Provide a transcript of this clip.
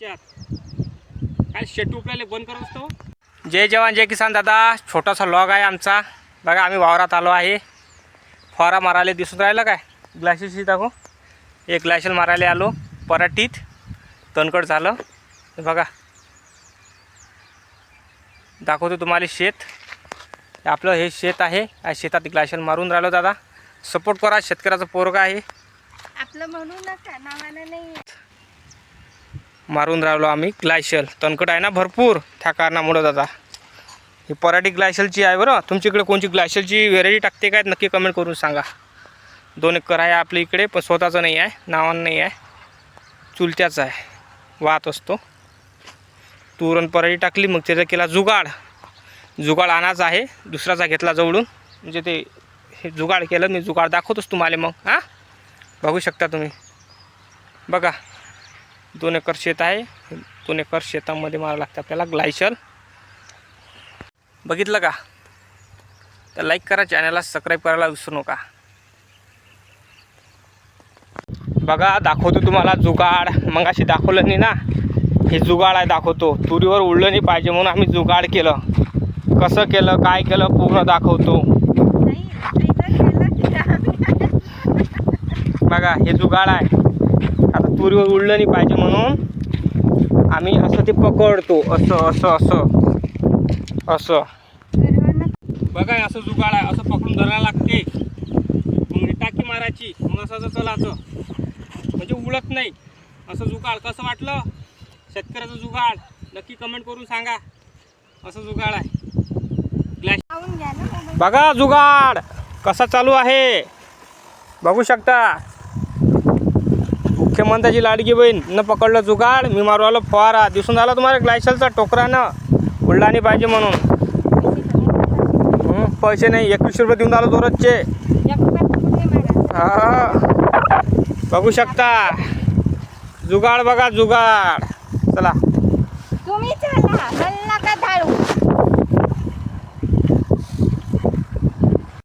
काय शेट बंद करत असतो? जय जवान जय किसान दादा. छोटासा लॉग आहे आमचा. बघा आम्ही वावरात आलो आहे. फवारा मारायला दिसून राहिलं काय? ग्लासेसही दाखव. एक ग्लासेल मारायला आलो. पराठीत. तणकट झालं. हे बघा. दाखवतो तुम्हाला शेत. आपलं हे शेत आहे. या शेतात ग्लासेल मारून राहिलो दादा. सपोर्ट करा. शेतकऱ्याचा पोरगा आहे. आपलं म्हणू नका नावानं नाही. मारून राहिलो आम्ही. ग्लायशल तणकट आहे ना भरपूर. त्या कारणामुळं दादा. ही पराठी ग्लायशलची आहे बरं. तुमच्याकडे कोणची ग्लायशलची व्हेरायटी टाकते काय? नक्की कमेंट करून सांगा. दोन एकर आहे आपल्या इकडे पण स्वतःचं नाही आहे. नावानं नाही आहे. चुलत्याचं आहे. वाहत असतो. तुरण पराठी टाकली मग त्याचा केला जुगाड. जुगाड आणायचा आहे. दुसराचा घेतला जवळून. म्हणजे ते हे जुगाड केलं मी जुगाड दाखवतोच तुम्हाला मग. हां? बघू शकता तुम्ही. बघा. दोन एकर शेत आहे. दोन एकर शेतामध्ये मारावं लागतं आपल्याला. ग्लायशल बघितलं का? तर लाईक करा चॅनलला सबस्क्राईब करायला विसरू नका. बघा दाखवतो तुम्हाला जुगाड. मग अशी दाखवलं नाही ना? हे जुगाड आहे दाखवतो. तुरीवर उडलं नाही पाहिजे म्हणून आम्ही जुगाड केलं. कसं केलं काय केलं पूर्ण दाखवतो. बघा हे जुगाड आहे. तुरीवर उडलं नाही पाहिजे म्हणून आम्ही असं ते पकडतो. असं असं असं. असं. बघा असं जुगाड आहे. असं पकडून धरायला लागते. मग टाकी मारायची. मग असं चलायचं. म्हणजे उडत नाही. असं जुगाड. कसं वाटलं? शेतकऱ्याचं जुगाड. नक्की कमेंट करून सांगा. असं जुगाड आहे. बघा जुगाड. कसा चालू आहे? बघू शकता. मुख्यमंत्र्याची लाडकी बहीण. न पकडलं जुगाड मी मारू आलो फवारा. दिसून आला तुम्हाला ग्लायशलचा टोकरानं? उडला नाही पाहिजे म्हणून. पैसे नाही. एकवीसशे रुपये देऊन आलो दररोजचे हा. बघू शकता. जुगाड बघा जुगाड. चला. तुम्ही चला.